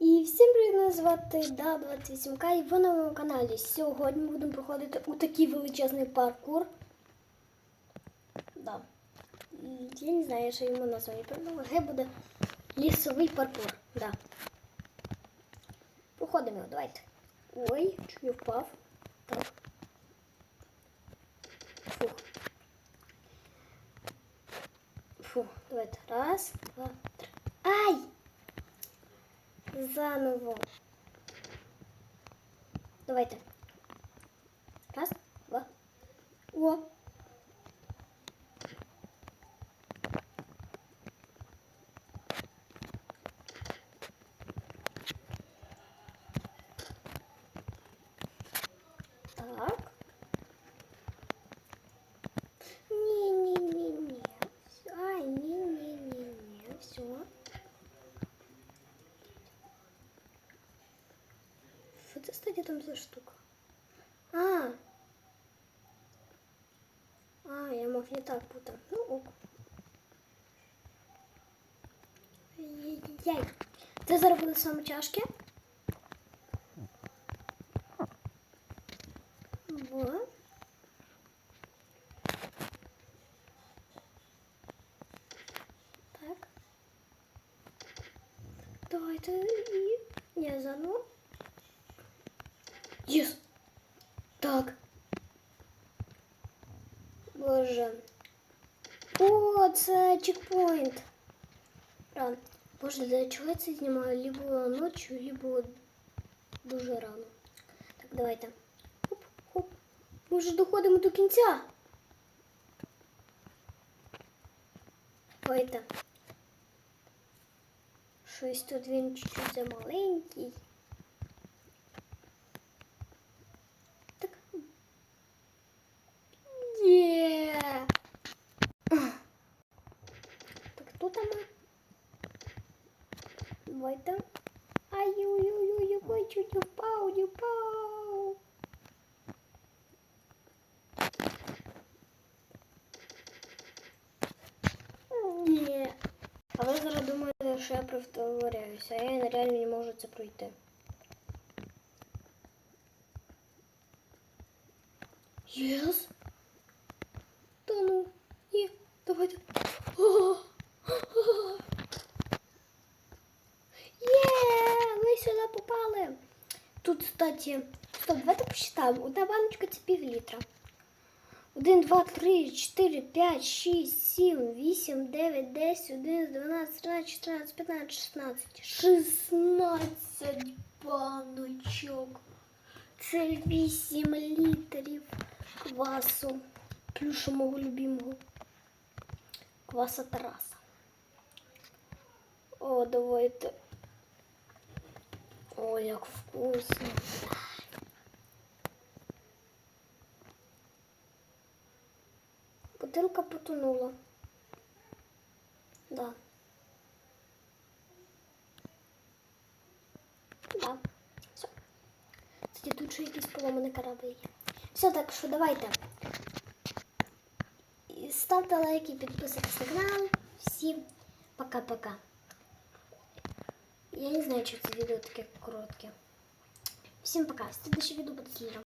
І всім привіт, мене звати Да28К і ви на моєму каналі. Сьогодні ми будемо проходити у такий величезний паркур. Да. Я не знаю, що йому назвати придумав. Хай буде лісовий паркур. Да. Проходимо його, давайте. Ой, не впав. Так. Фух. Фух, давайте. Раз, два, три. Ай! Заново. Давайте. Раз, два. О. Так. Кстати, там за штука? А. А, я мог не так путать. Ну, ок. Яй. Це зараз буде саме тяжке. Во. Так. Давайте і я заново. Єс! Так. Боже. О, це чекпоінт. Ран. Боже, для чого я це знімаю? Либо ночью, либо дуже рано. Так, давайте. Хоп, хоп. Ми вже доходимо до кінця. Давайте. Щось тут він чуть-чуть замаленький. Давайте. Ай-ой-ой-ой, ой, чуть не впав, не впав. Ні. А ви зараз думаєте, що я повторяюся, а я реально не можу це пройти. Єс. Та ну, ні, давайте. О! О! Сюди попали. Тут, кстати, стоп, давайте посчитаємо. Одна баночка це пів літра. 1, 2, 3, 4, 5, 6, 7, 8, 9, 10, 11, 12, 13, 14, 15, 16. 16 баночок. Це 8 літрів квасу. Плюшу мого любимого. Кваса Тараса. О, давайте. Ой, як вкусно. Бутилка потонула. Да. Да. Все. Кстати, тут ще якийсь поломаний корабль. Все, так що давайте. І Ставте лайки, підписуйтесь на канал. Всім пока-пока. Я не знаю, чи це відео таке коротке. Всім пока. Следующее відео буде слідом.